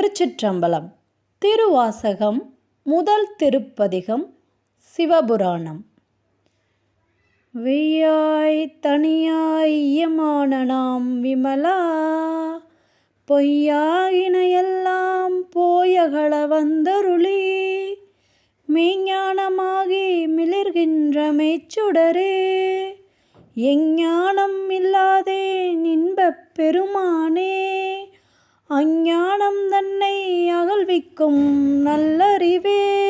திருச்சிற்றம்பலம் திருவாசகம் முதல் திருப்பதிகம் சிவபுராணம். வெய்யாய் தனியாய் ஈயமான நாம் விமலா பொய்யாயினையெல்லாம் போயகள வந்தருளி மெய்ஞானமாகி மிளிர்கின்ற மெய்ச்சுடரே எஞ்ஞானம் இல்லாதே இன்பப் பெருமானே அஞ்ஞானம் தன்னை அகழ்விக்கும் நல்லறிவே.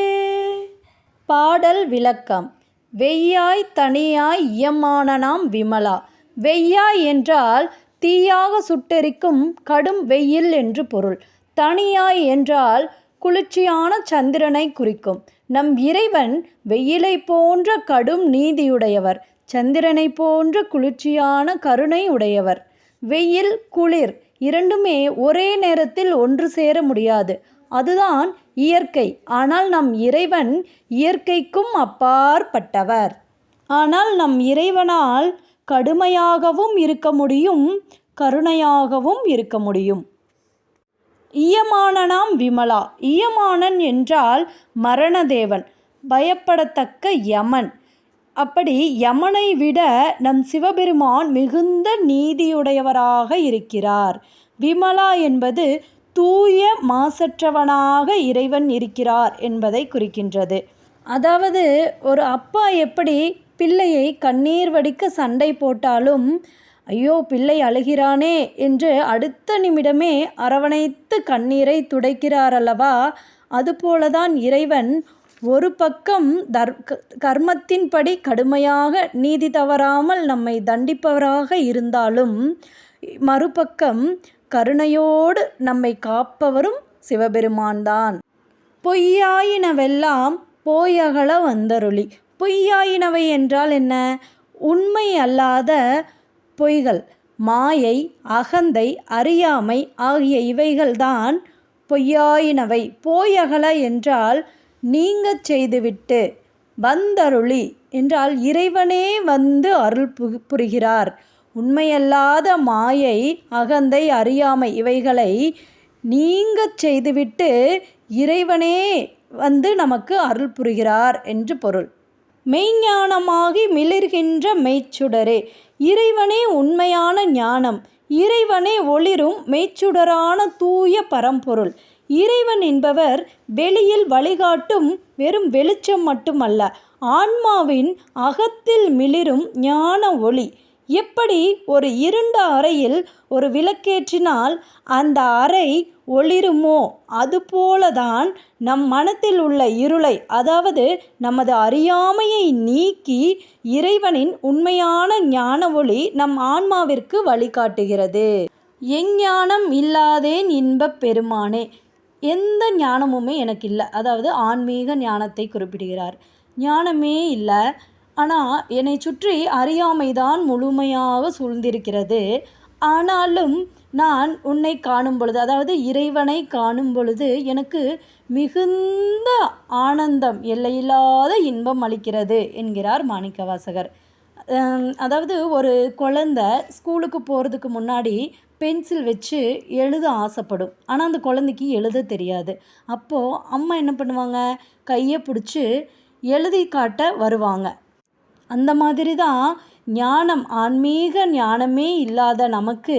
பாடல் விளக்கம். வெய்யாய் தனியாய் இயமான நாம் விமலா. வெய்யாய் என்றால் தீயாக சுட்டெரிக்கும் கடும் வெயில் என்று பொருள். தனியாய் என்றால் குளிர்ச்சியான சந்திரனை குறிக்கும். நம் இறைவன் வெயிலை போன்ற கடும் நீதியுடையவர். சந்திரனை போன்ற குளிர்ச்சியான கருணை உடையவர். வெயில் குளிர். இரண்டுமே ஒரே நேரத்தில் ஒன்று சேர முடியாது. அதுதான் இயற்கை. ஆனால் நம் இறைவன் இயற்கைக்கும் அப்பாற்பட்டவர். ஆனால் நம் இறைவனால் கடுமையாகவும் இருக்க முடியும் கருணையாகவும் இருக்க முடியும். ஈயமானனாம் விமலா. ஈயமானன் என்றால் மரணதேவன் பயப்படத்தக்க யமன். அப்படி யமனை விட நம் சிவபெருமான் மிகுந்த நீதியுடையவராக இருக்கிறார். விமலா என்பது தூய மாசற்றவனாக இறைவன் இருக்கிறார் என்பதை குறிக்கின்றது. அதாவது ஒரு அப்பா எப்படி பிள்ளையை கண்ணீர் வடிக்க சண்டை போட்டாலும் ஐயோ பிள்ளை அழுகிறானே என்று அடுத்த நிமிடமே அரவணைத்து கண்ணீரை துடைக்கிறார் அல்லவா அதுபோலதான் இறைவன் ஒரு பக்கம் தர் கர்மத்தின்படி கடுமையாக நீதி தவறாமல் நம்மை தண்டிப்பவராக இருந்தாலும் மறுபக்கம் கருணையோடு நம்மை காப்பவரும் சிவபெருமான்தான். பொய்யாயினவெல்லாம் போயகல வந்தருளி. பொய்யாயினவை என்றால் என்ன? உண்மை அல்லாத பொய்கள் மாயை அகந்தை அறியாமை ஆகிய இவைகள்தான் பொய்யாயினவை. போயகல என்றால் நீங்கச் செய்துவிட்டு வந்தருளி என்றால் இறைவனே வந்து அருள் பு புரிகிறார். உண்மையல்லாத மாயை அகந்தை அறியாமை இவைகளை நீங்கச் செய்துவிட்டு இறைவனே வந்து நமக்கு அருள் புரிகிறார் என்று பொருள். மெய்ஞானமாகி மிளிர்கின்ற மெய்ச்சுடரே இறைவனே உண்மையான ஞானம் இறைவனே ஒளிரும் மெய்ச்சுடரான தூய பரம்பொருள். இறைவன் என்பவர் வெளியில் வழிகாட்டும் வெறும் வெளிச்சம் மட்டுமல்ல. ஆன்மாவின் அகத்தில் மிளிரும் ஞான ஒளி. எப்படி ஒரு இருண்ட அறையில் ஒரு விளக்கேற்றினால் அந்த அறை ஒளிருமோ? அதுபோலதான் நம் மனத்தில் உள்ள இருளை அதாவது நமது அறியாமையை நீக்கி இறைவனின் உண்மையான ஞான ஒளி நம் ஆன்மாவிற்கு வழிகாட்டுகிறது. எஞ்ஞானம் இல்லாதேன் இன்பப் பெருமானே எந்த ஞானமுமே எனக்கு இல்லை அதாவது ஆன்மீக ஞானத்தை குறிப்பிடுகிறார். ஞானமே இல்லை. ஆனால் என்னை சுற்றி அறியாமைதான் முழுமையாக சூழ்ந்திருக்கிறது. ஆனாலும் நான் உன்னை காணும் பொழுது அதாவது இறைவனை காணும் பொழுது எனக்கு மிகுந்த ஆனந்தம் எல்லையில்லாத இன்பம் அளிக்கிறது என்கிறார் மாணிக்கவாசகர். அதாவது ஒரு குழந்த ஸ்கூலுக்கு போகிறதுக்கு முன்னாடி பென்சில் வச்சு எழுத ஆசைப்படும். ஆனால் அந்த குழந்தைக்கு எழுத தெரியாது. அப்போது அம்மா என்ன பண்ணுவாங்க? கையை பிடிச்சி எழுதி காட்ட வருவாங்க. அந்த மாதிரி தான் ஞானம் ஆன்மீக ஞானமே இல்லாத நமக்கு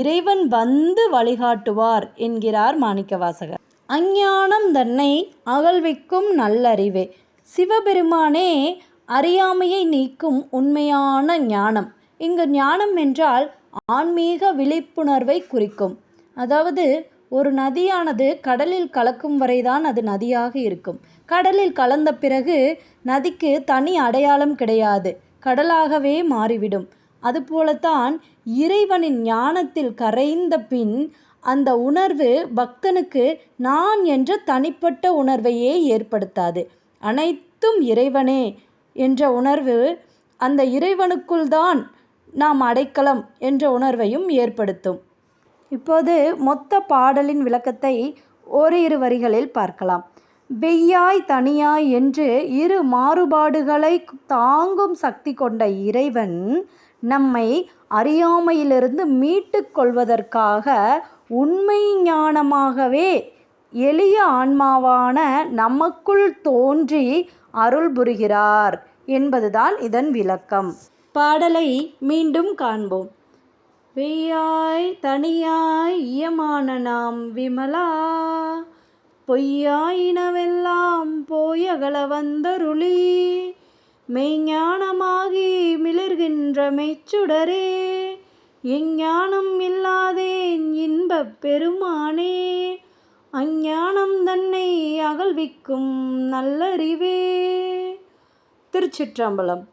இறைவன் வந்து வழிகாட்டுவார் என்கிறார் மாணிக்கவாசகர். அஞ்ஞானம் தன்னை அகழ்விக்கும் நல்லறிவே. சிவபெருமானே அறியாமையை நீக்கும் உண்மையான ஞானம். இங்கு ஞானம் என்றால் ஆன்மீக விழிப்புணர்வை குறிக்கும். அதாவது ஒரு நதியானது கடலில் கலக்கும் வரைதான் அது நதியாக இருக்கும். கடலில் கலந்த பிறகு நதிக்கு தனி அடையாளம் கிடையாது. கடலாகவே மாறிவிடும். அதுபோலத்தான் இறைவனின் ஞானத்தில் கரைந்த பின் அந்த உணர்வு பக்தனுக்கு நான் என்ற தனிப்பட்ட உணர்வையே ஏற்படுத்தாது. அனைத்தும் இறைவனே என்ற உணர்வு அந்த இறைவனுக்குள் தான் நாம் அடைக்கலம் என்ற உணர்வையும் ஏற்படுத்தும். இப்போது மொத்த பாடலின் விளக்கத்தை ஓரிரு வரிகளில் பார்க்கலாம். வெய்யாய் தனியாய் என்று இரு மாறுபாடுகளை தாங்கும் சக்தி கொண்ட இறைவன் நம்மை அறியாமையிலிருந்து மீட்டு கொள்வதற்காக உண்மை ஞானமாகவே எளிய ஆன்மாவான நமக்குள் தோன்றி அருள் புரிகிறார் என்பதுதான் இதன் விளக்கம். பாடலை மீண்டும் காண்போம். வெய்யாய் தனியாய் இயமான நாம் விமலா பொய்யாயினவெல்லாம் போயகல வந்தருளி மெய்ஞானமாகி மிளர்கின்ற மெய்ச்சுடரே எஞ்ஞானம் இல்லாதேன் இன்பப் பெருமானே. அஞ்ஞானம் தன்னை அகழ்விக்கும் நல்லறிவே. திருச்சிற்றம்பலம்.